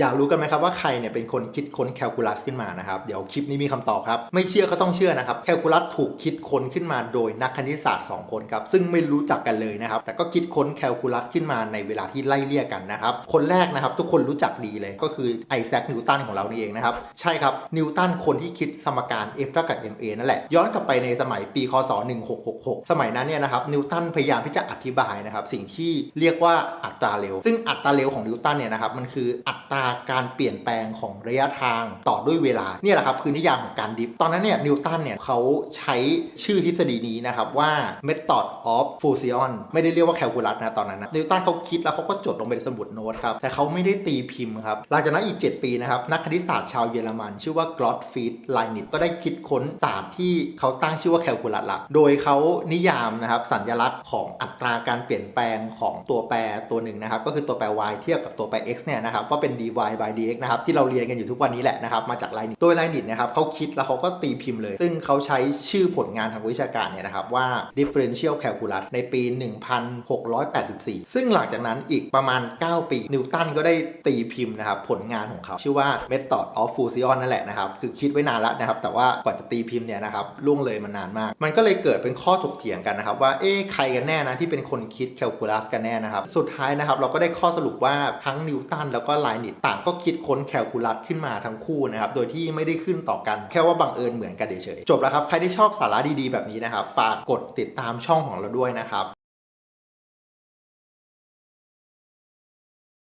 อยากรู้กันไหมครับว่าใครเนี่ยเป็นคนคิดค้นแคลคูลัสขึ้นมานะครับ เดี๋ยวคลิปนี้มีคำตอบครับ ไม่เชื่อก็ต้องเชื่อนะครับแคลคูลัสถูกคิดค้นขึ้นมาโดยนักคณิตศาสตร์ 2 คนครับ ซึ่งไม่รู้จักกันเลยนะครับ แต่ก็คิดค้นแคลคูลัสขึ้นมาในเวลาที่ไล่เลี่ยกันนะครับ คนแรกนะครับทุกคนรู้จักดีเลยก็คือไอแซคนิวตันของเรานี่เองนะครับ ใช่ครับนิวตันคนที่คิดสมการ F เท่ากับ ma นั่นแหละย้อนกลับไปในสมัยปีคศ 1666 สมัยนั้นเนี่ยนะครับนิวตันพยายามที่จะอธิบายนะครับสิ่งที่เรียกว่าอัตราเร็ว ซึ่งอัตราเร็วของนิวตันเนี่ยนะครับมันคืออัตราการเปลี่ยนแปลงของระยะทางต่อด้วยเวลาเนี่ยแหละครับคือนิยามของการดิฟ ตอนนั้นเนี่ยนิวตันเนี่ยเขาใช้ชื่อทฤษฎีนี้นะครับว่า method of fusion ไม่ได้เรียกว่าแคลคูลัสนะตอนนั้นนะนิวตันเขาคิดแล้วเขาก็จดลงเป็นสมุดโน้ตครับแต่เขาไม่ได้ตีพิมพ์ครับหลังจากนั้นอีก 7 ปีนะครับนักคณิตศาสตร์ชาวเยอรมัน ชื่อว่ากรอตฟีดไลนิตก็ได้คิดค้นศาสตร์ที่เขาตั้งชื่อว่าแคลคูลัสละโดยเขานิยามนะครับสัญลักษณ์ของอัตราการเปลี่ยนแปลงของตัวแปรตัวหนึ่งนะครับก็คือตัวแปร y เทียบกับตัวแปร x เนี่ยนะครับว่าเป็น y by dx นะครับที่เราเรียนกันอยู่ทุกวันนี้แหละนะครับมาจากไลนิตโดยไลนิตนะครับเขาคิดแล้วเขาก็ตีพิมพ์เลย ซึ่งเขาใช้ชื่อผลงานทางวิชาการเนี่ยนะครับว่า differential calculus ในปี 1684 ซึ่งหลังจากนั้นอีกประมาณ 9 ปี นิวตันก็ได้ตีพิมพ์นะครับผลงานของเขา ชื่อว่า method of fusion นั่นแหละนะครับคือคิดไว้นานแล้วนะครับแต่ว่ากว่าจะตีพิมพ์เนี่ยนะครับล่วงเลยมานานมาก มันก็เลยเกิดเป็นข้อถกเถียงกันนะครับว่าเอ๊ะใครกันแน่นะที่เป็นคนคิดแคลคูลัสกันแน่นะครับสุดท้ายนะครับเราก็ได้ข้อสรุปว่าทั้งนิวตันแล้วก็ไลนิตต่างก็คิดค้นแคลคูลัสขึ้นมาทั้งคู่นะครับ โดยที่ไม่ได้ขึ้นต่อกัน แค่ว่าบังเอิญเหมือนกันเฉยๆจบแล้วครับ ใครที่ชอบสาระดีๆแบบนี้นะครับ ฝากกดติดตามช่องของเราด้วยนะครับ